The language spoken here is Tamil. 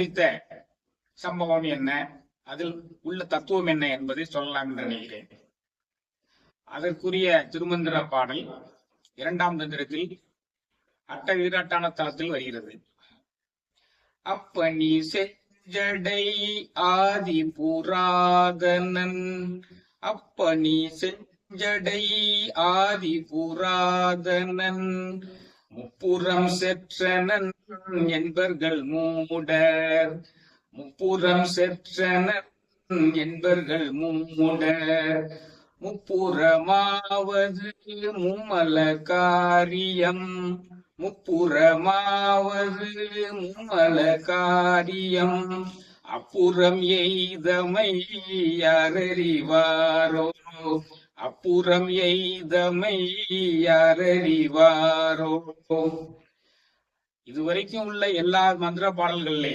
வைத்த சம்பவம் என்ன? அதில் உள்ள தத்துவம் என்ன என்பதை சொல்லலாம் என்று நினைக்கிறேன். அதற்குரிய திருமந்திர பாடல் இரண்டாம் தந்திரத்தில் அட்ட வீராட்டான தளத்தில் வருகிறது. அப்பனி செஞ்சடை ஆதி புராதனன் அப்பனி செஞ்சடை ஆதி புராதனன் முப்புறம் செற்றனன் என்பர்கள் மூடர். முப்புறம் செற்றனர் என்பர்கள் மூடர். முப்புறமாவது மும்மல காரியம். முப்புறமாவது மும்மல காரியம். அப்புறம் எய்தமை யாரறிவாரோ? அப்புறம் எய்தமை யாரறிவாரோ? இதுவரைக்கும் உள்ள எல்லா மந்திர பாடல்கள்லையும்